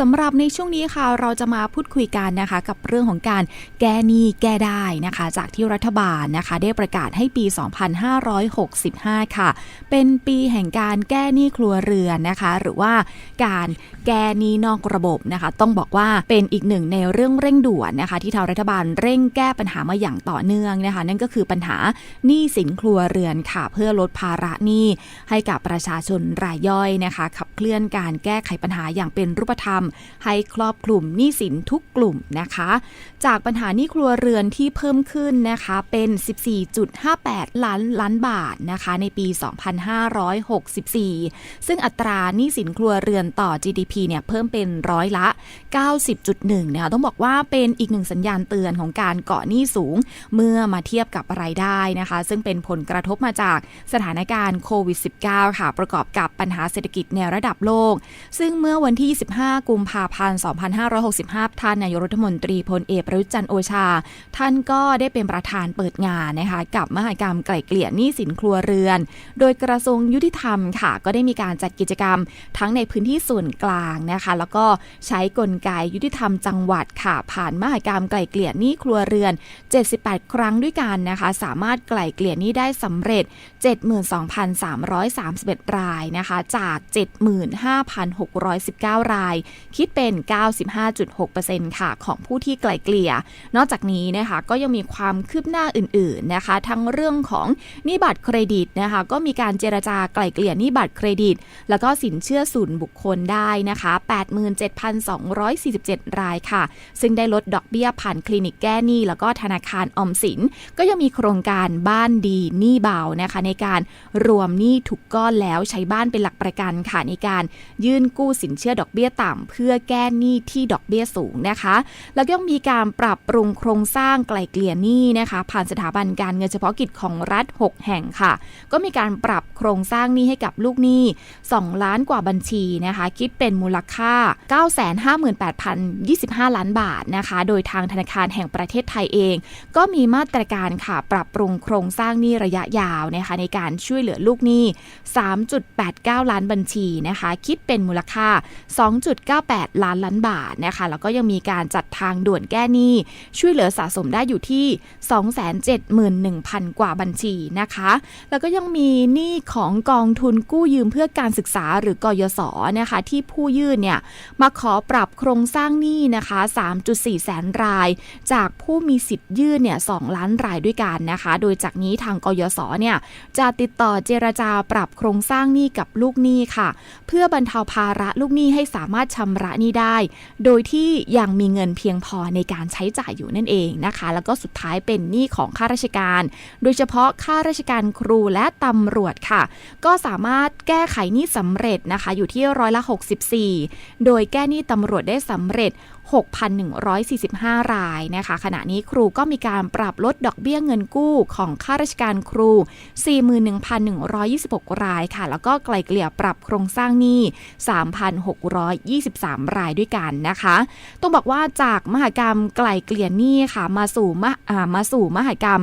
สำหรับในช่วงนี้ค่ะเราจะมาพูดคุยกันนะคะ กับเรื่องของการแก้หนี้แก้ได้นะคะ จากที่รัฐบาลนะคะ ได้ประกาศให้ปี 2565 ค่ะ เป็นปีแห่งการแก้หนี้ครัวเรือนนะคะ หรือว่าการแก้หนี้นอกระบบนะคะ ต้องบอกว่าเป็นอีกหนึ่งในเรื่องเร่งด่วนนะคะ ที่ทางรัฐบาลเร่งแก้ปัญหามาอย่างต่อเนื่องนะคะ นั่นก็คือปัญหาหนี้สินครัวเรือนค่ะ เพื่อลดภาระหนี้ให้กับประชาชนรายย่อยนะคะ ขับเคลื่อนการแก้ไขปัญหาอย่างเป็นรูปธรรมให้ครอบคลุมหนี้สินทุกกลุ่มนะคะ จากปัญหาหนี้ครัวเรือนที่เพิ่มขึ้นนะคะเป็น 14.58 ล้านล้านบาทนะคะในปี 2564 ซึ่งอัตราหนี้สินครัวเรือนต่อ GDP เนี่ยเพิ่มเป็นร้อยละ 90.1นะคะต้องบอกว่าเป็นอีกหนึ่งสัญญาณเตือนของการเกาะหนี้สูง เมื่อมาเทียบกับรายได้นะคะ ซึ่งเป็นผลกระทบมาจากสถานการณ์โควิด -19 ค่ะ ประกอบกับปัญหาเศรษฐกิจในระดับโลก ซึ่งเมื่อวันที่ 25กุมภาพันธ์ 2565 ท่านนายกรัฐมนตรีพลเอกประยุทธ์จันโอชา ท่านก็ได้เป็นประธานเปิดงานนะคะกับมหกรรมไกล่เกลี่ยหนี้สินครัวเรือน โดยกระทรวงยุติธรรมค่ะ ก็ได้มีการจัดกิจกรรมทั้งในพื้นที่ส่วนกลางนะคะ แล้วก็ใช้กลไกยุติธรรมจังหวัดค่ะ ผ่านมหกรรมไกล่เกลี่ยหนี้ครัวเรือน 78 ครั้งด้วยกันนะคะ สามารถไกล่เกลี่ยหนี้ได้สำเร็จ 72,331 รายนะคะ จาก 75,619 ราย คิดเป็น 95.6%ค่ะของผู้ที่ไกล่เกลี่ย นอกจากนี้นะคะก็ยังมีความคืบหน้าอื่นๆนะคะ ทั้งเรื่องของหนี้บัตรเครดิตนะคะก็มีการเจรจาไกล่เกลี่ยหนี้บัตรเครดิต แล้วก็สินเชื่อส่วนบุคคลได้นะคะ 87,247 รายค่ะ ซึ่งได้ลดดอกเบี้ยผ่านคลินิกแก้หนี้แล้วก็ธนาคารออมสิน ก็ยังมีโครงการบ้านดีหนี้เบานะคะ ในการรวมหนี้ทุกก้อนแล้วใช้บ้านเป็นหลักประกันค่ะในการยื่นกู้สินเชื่อดอกเบี้ยต่ำเพื่อื่อแก้หนี้ที่ดอกเบี้ยสูงนะคะ แล้วก็ยังมีการปรับปรุงโครงสร้างไกลเกลี่ยหนี้นะคะ ผ่านสถาบันการเงินเฉพาะกิจของรัฐ 6 แห่งค่ะ ก็มีการปรับโครงสร้างหนี้ให้กับลูกหนี้ 2 ล้านกว่าบัญชีนะคะ คิดเป็นมูลค่า 958,025 ล้านบาทนะคะ โดยทางธนาคารแห่งประเทศไทยเอง ก็มีมาตรการค่ะปรับปรุงโครงสร้างหนี้ระยะยาวนะคะในการช่วยเหลือลูกหนี้ 3.89 ล้านบัญชีนะคะ คิดเป็นมูลค่า 2.98 8 ล้านล้านบาทนะคะแล้วก็ยังมีการจัดทางด่วนแก้หนี้ช่วยเหลือสะสมได้อยู่ที่ 271,000 กว่าบัญชีนะคะ แล้วก็ยังมีหนี้ของกองทุนกู้ยืมเพื่อการศึกษาหรือกยศนะคะ ที่ผู้ยื่นเนี่ยมาขอปรับโครงสร้างหนี้นะคะ 3.4 แสนราย จากผู้มีสิทธิ์ยื่นเนี่ย 2 ล้านรายด้วยกันนะคะ โดยจากนี้ทางกยศเนี่ยจะติดต่อเจรจาปรับโครงสร้างหนี้กับลูกหนี้ค่ะ เพื่อบรรเทาภาระลูกหนี้ให้สามารถชำระหนี้ได้ โดยที่ยังมีเงินเพียงพอในการใช้จ่ายอยู่นั่นเองนะคะ แล้วก็สุดท้ายเป็นหนี้ของข้าราชการ โดยเฉพาะข้าราชการครูและตำรวจค่ะ ก็สามารถแก้ไขหนี้สำเร็จนะคะ อยู่ที่ร้อยละ 64 โดยแก้หนี้ตำรวจได้สำเร็จ6,145 รายนะคะ ขณะนี้ครูก็มีการปรับลดดอกเบี้ยเงินกู้ของข้าราชการครู 41,126 รายค่ะ แล้วก็ไกลเกลี่ยปรับโครงสร้างหนี้ 3,623 รายด้วยกันนะคะ ต้องบอกว่าจากมหกรรมไกลเกลี่ยหนี้ค่ะ มาสู่มามาสู่มหกรรม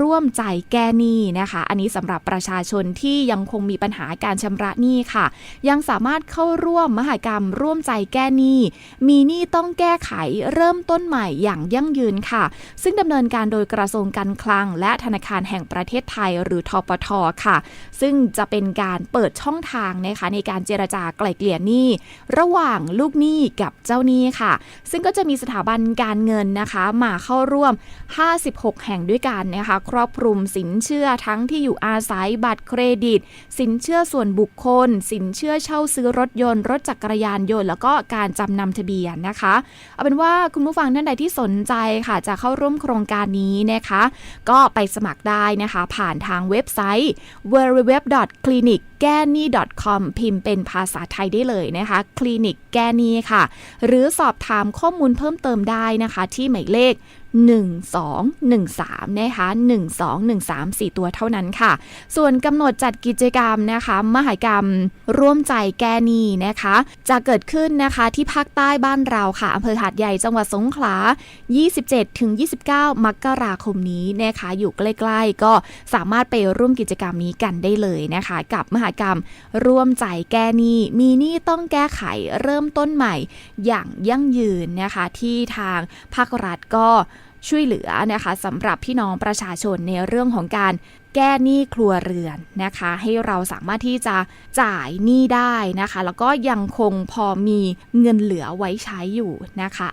ร่วมใจแก้หนี้นะคะ อันนี้สำหรับประชาชนที่ยังคงมีปัญหาการชำระหนี้ค่ะ ยังสามารถเข้าร่วมมหกรรมร่วมใจแก้หนี้ มีหนี้ต้องแก้ไขเริ่มต้นใหม่อย่างยั่งยืนค่ะ ซึ่งดำเนินการโดยกระทรวงการคลัง และธนาคารแห่งประเทศไทยหรือทปทค่ะ ซึ่งจะเป็นการเปิดช่องทางนะคะในการเจรจาไกล่เกลี่ยหนี้ ระหว่างลูกหนี้กับเจ้าหนี้ค่ะ ซึ่งก็จะมีสถาบันการเงินนะคะมาเข้าร่วม 56 แห่งด้วยกันนะคะครอบคลุมสินเชื่อทั้งที่อยู่อาศัยบัตรเครดิต สินเชื่อส่วนบุคคล สินเชื่อเช่าซื้อรถยนต์ รถจักรยานยนต์ แล้วก็การจำนำทะเบียนนะคะเอาเป็นว่าคุณผู้ฟังท่านใดที่สนใจค่ะ จะเข้าร่วมโครงการนี้นะคะ ก็ไปสมัครได้นะคะ ผ่านทางเว็บไซต์ www.clinic แก้หนี้ .com พิมพ์เป็นภาษาไทยได้เลยนะคะ คลินิกแกนีค่ะ หรือสอบถามข้อมูลเพิ่มเติมได้นะคะ ที่หมายเลข 1213นะคะ1213 4 ตัวเท่านั้นค่ะ ส่วนกำหนดจัดกิจกรรมนะคะ มหากรรมร่วมใจแกนีนะคะ จะเกิดขึ้นนะคะที่ภาคใต้บ้านเราค่ะอำเภอหาดใหญ่จังหวัดสงขลา 27-29 มกราคมนี้นะคะ อยู่ใกล้ๆ ก็สามารถไปร่วมกิจกรรมนี้กันได้เลยนะคะ กับมหากรรมร่วมใจแก้หนี้ มีหนี้ต้องแก้ไขเริ่มต้นใหม่อย่างยั่งยืนนะคะ ที่ทางภาครัฐก็ ช่วยเหลือนะคะสำหรับพี่น้องประชาชนในเรื่องของการแก้หนี้ครัวเรือนนะคะ ให้เราสามารถที่จะจ่ายหนี้ได้นะคะ แล้วก็ยังคงพอมีเงินเหลือไว้ใช้อยู่นะคะ